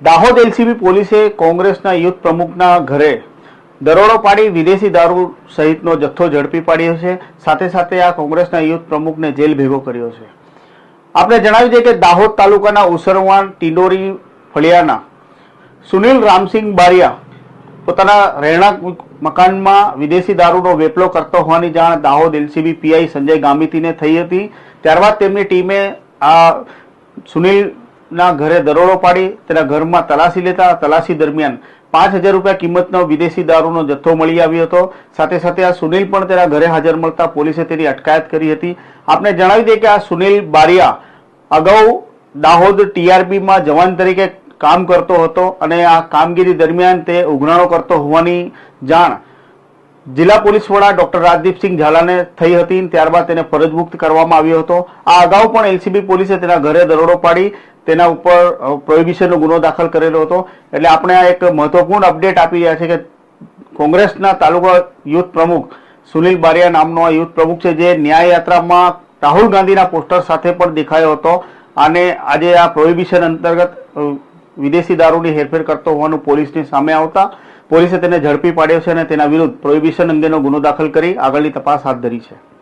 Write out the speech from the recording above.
Dahod LCB પોલીસે કોંગ્રેસના youth પ્રમુખના ઘરે દરોડો પાડી વિદેશી દારૂ સહિતનો જથ્થો ઝડપી પાડ્યો છે. સાથે સાથે આ કોંગ્રેસના યુથ પ્રમુખને જેલ ભેગો કર્યો છે. આપણે જણાવી દઈએ કે દાહોદ તાલુકાના ઉસરવાણ ટિંડોરી ફળિયાના સુનિલ રામસિંહ બારિયા પોતાના રહેણાંક મકાનમાં વિદેશી દારૂનો વેપલો કરતો હોવાની જાણ દાહોદ એલસીબી પીઆઈ સંજય ગામિતીને થઈ હતી. ત્યારબાદ તેમની ટીમે આ સુનિલના ઘરે દરોડો પાડી તેના ઘરમાં તલાશી લેતા તલાશી દરમિયાન પાંચ હજાર રૂપિયા કિંમતનો વિદેશી દારૂનો જથ્થો મળી આવ્યો હતો. સાથે સાથે આ સુનિલ પણ તેના ઘરે હાજર મળતા પોલીસે તેની અટકાયત કરી હતી. આપને જણાવી દઈએ કે આ સુનિલ બારિયા અગાઉ દાહોદ ટીઆરબીમાં જવાન તરીકે કામ કરતો હતો અને આ કામગીરી દરમિયાન તે ઉઘરાણો કરતો હોવાની જાણ જિલ્લા પોલીસ વડા ડોક્ટર રાજદીપસિંહ ઝાલાને થઈ હતી. ત્યારબાદ તેને ફરજમુક્ત કરવામાં આવ્યો હતો. આ અગાઉ પણ એલસીબી પોલીસે તેના ઘરે દરોડો પાડી તેના ઉપર પ્રોહિબિશનનો ગુનો દાખલ કરેલો હતો. એટલે આપણે આ એક મહત્વપૂર્ણ અપડેટ આપી રહ્યા છે કે કોંગ્રેસના તાલુકા યુથ પ્રમુખ સુનિલ બારિયા નામનો આ યુથ પ્રમુખ છે, જે ન્યાય યાત્રામાં રાહુલ ગાંધીના પોસ્ટર સાથે પણ દેખાયો હતો. અને આજે આ પ્રોહિબિશન અંતર્ગત વિદેશી દારૂની હેરફેર કરતો હોવાનું પોલીસની સામે આવતા પોલીસે તેને ઝડપી પાડ્યો છે અને તેના વિરુદ્ધ પ્રોહિબિશન અંગેનો ગુનો દાખલ કરી આગળની તપાસ હાથ ધરી છે.